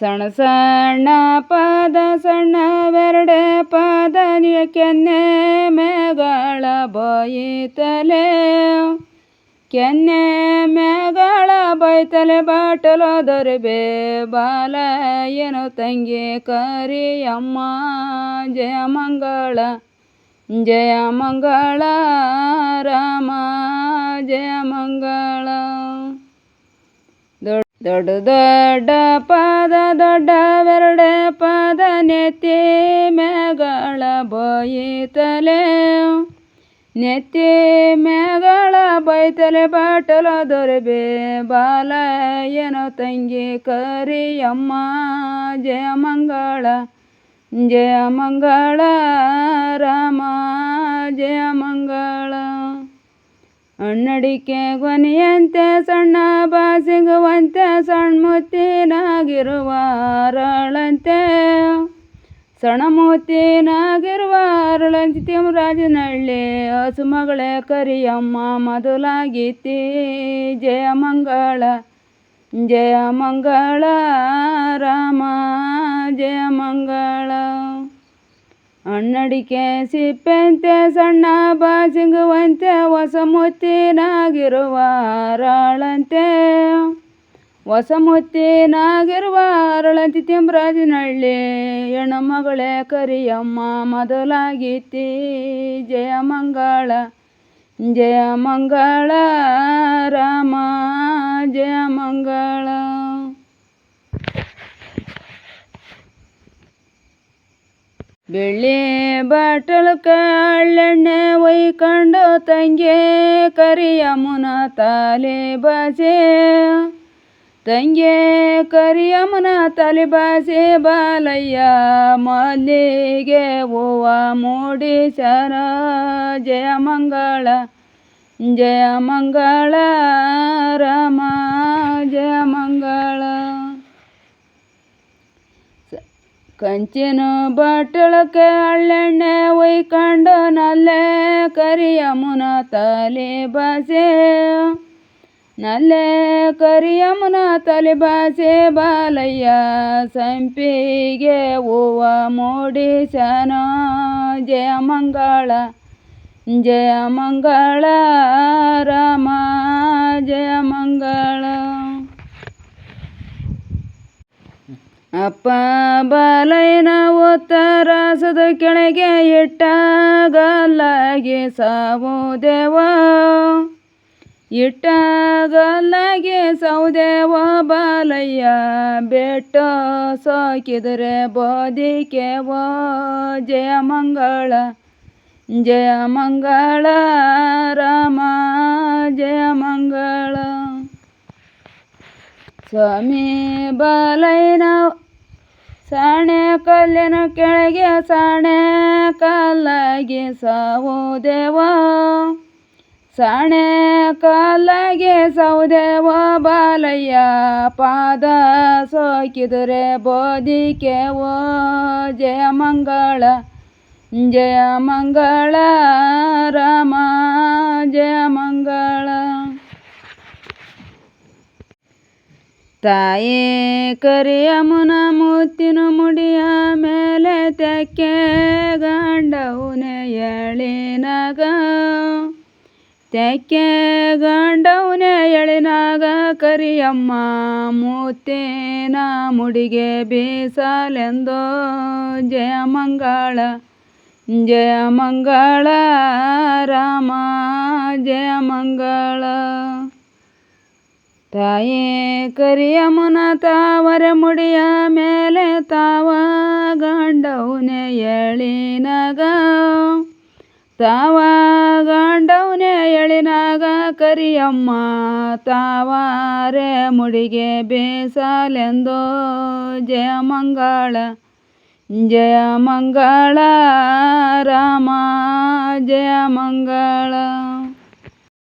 ಸಣ್ಣ ಸಣ್ಣ ಪಾದ ಸಣ್ಣವೆರಡೆ ಪಾದ ಕೆನ್ನೆ ಮೇಗಳ ಬೈತಲೆ. ಕೆನ್ನೆ ಮೇಗಳ ಬೈತಲೆ ಬಾಟಲು ದೊರೆಬೆ ಬಾಲ. ಏನು ತಂಗಿ ಕರಿಯಮ್ಮ, ಜಯ ಮಂಗಳ. ಜಯ ಮಂಗಳ ರಾಮ, ಜಯ ಮಂಗಳ. ದೊಡ್ಡ ದೊಡ್ಡ ದೊಡ್ಡ ಪಾದ ಪದ ಪಾದ ನೆತ್ತಿ ಮೇಗಳ ಬೈತಲೆ. ನೆತ್ತಿ ಮೇಗಳ ಬೈತಲೆ ಬಾಟಲ ದೊರೆಬೆ ಬಾಲ, ಏನೋ ತಂಗಿ ಕರಿಯಮ್ಮ. ಜಯ ಮಂಗಳ ಜಯ ಮಂಗಳ ರಾಮ, ಜಯ ಮಂಗಳ. ಹಣ್ಣಡಿಕೆ ಗೊನೆಯಂತೆ, ಸಣ್ಣ ಬಾಸಿಗುವಂತೆ ಸಣ್ಣ ಮುತ್ತಿನಾಗಿರುವಾರಳಂತೆ ಸಣ್ಣ ಅರಳಂತೆ ತಿಮ್ಮರಾಜನಹಳ್ಳಿ ಹಸು ಮಗಳೇ ಕರಿಯಮ್ಮ ಮೊದಲಾಗಿತ್ತಿ ಜಯ ಮಂಗಳ ಜಯ ಮಂಗಳ, ರಾಮ, ಜಯ ಮಂಗಳ. ಹಣ್ಣಡಿಕೆ ಸಿಪ್ಪೆಂತೆ ಸಣ್ಣ ಬಾಸಿಂಗುವಂತೆ ಹೊಸ ಮುತ್ತಿನಾಗಿರುವ ಅರಳಂತೆ ಹೊಸ ಮುತ್ತಿನಾಗಿರುವ ಅರಳಂತಿ ತಿಮ್ಮರಾಜನಹಳ್ಳಿ ಹೆಣ್ಣು ಮಗಳೇ ಕರಿಯಮ್ಮ ಮೊದಲಾಗಿತ್ತಿ. ಜಯ ಮಂಗಳ ಜಯ ಮಂಗಳ ರಾಮ, ಜಯ ಮಂಗಳ. ಬೆಳ್ಳಿ ಬಾಟಲ್ ಕಳ್ಳೆಣ್ಣೆ ಒಯ್ಕೊಂಡು ತಂಗೆ ಕರಿಯಮ್ಮನ ತಾಲೆ ಬಾಜೆ. ತಂಗೆ ಮುನ ತಲೆ ಬಾಜೆ, ಬಾಲಯ್ಯ ಮಲ್ಲಿಗೆ ಹೂವ ಮೂಡಿಸರ ಜಯ ಮಂಗಳ ಜಯ ಮಂಗಳ ರಾಮ ಜಯ ಮಂಗಳ ಕಂಚಿನ ಬಾಟಳಕ್ಕೆ ಅಳ್ಳೆಣ್ಣೆ ಒಯ್ಕೊಂಡು ನಲ್ಲೆ ಮುನ ತಲೆ ಬಾಸೆ. ನಲ್ಲೆ ಮುನ ತಲೆ ಬಾಸೆ, ಬಾಲಯ್ಯ ಸಂಪಿಗೆ ಹೂವ ಮೂಡಿಸನ. ಜಯ ಮಂಗಳ ಜಯ ಮಂಗಳ, ರಾಮ, ಜಯ ಮಂಗಳ. ಅಪ್ಪ ಬಾಲಯ್ಯನ ಉತ್ತರಾಸದ ಕೆಳಗೆ ಇಟ್ಟಾಗಲ್ಲಾಗಿ ಸಾವುದೇವ. ಇಟ್ಟಾಗಲ್ಲಾಗಿ ಸೌದೇವ ಬಾಲಯ್ಯ, ಬೆಟ್ಟ ಸಾಕಿದರೆ ಬೋದಿಕೆವೋ ಜಯ ಮಂಗಳ ಜಯ ಮಂಗಳ, ರಾಮ, ಜಯ ಮಂಗಳ. ಸ್ವಾಮಿ ಬಾಲಯ್ಯನ ಸಾಣೆ ಕಲ್ಲಿನ ಕೆಳಗೆ, ಸಣೆ ಕಾಲಾಗಿ ಸಾವು ಸಣೆ ಸಾಣೆ ಕಲ್ಲಾಗಿ ಸೌದೇವ ಬಾಲಯ್ಯ ಪಾದ ಸೋಕಿದರೆ ಬೋಧಿಕೆವೋ ಜಯ ಮಂಗಳ ಜಯ ಮಂಗಳ, ರಾಮ, ಜಯ ಮಂಗಳ. ತಾಯಿ ಮುನ ಮುತ್ತಿನ ಮುಡಿಯ ಮೇಲೆ ತೆಕ್ಕೆ ಗಂಡವನೆ ಎಳಿನಾಗ ತೆಕ್ಕೆ ಗಂಡವನೆ ಎಳಿನಾಗ ಕರಿಯಮ್ಮ ಮೂತೇನ ಮುಡಿಗೆ ಬೀಸಲೆಂದೋ. ಜಯ ಮಂಗಳ ಜಯ ಮಂಗಳ ರಾಮ, ಜಯ ಮಂಗಳ. ತಾಯಿ ಮುನ ತಾವರ ಮುಡಿಯ ಮೇಲೆ ತಾವ ಗಂಡವನೆ ಎಳಿನಾಗ. ತಾವ ಗಂಡವನೆ ಎಳಿನಾಗ ಕರಿಯಮ್ಮ ತಾವಾರೆ ಮುಡಿಗೆ ಬೇಸಲೆಂದೋ. ಜಯ ಮಂಗಳ ಜಯ ಮಂಗಳ ರಾಮ, ಜಯ ಮಂಗಳ.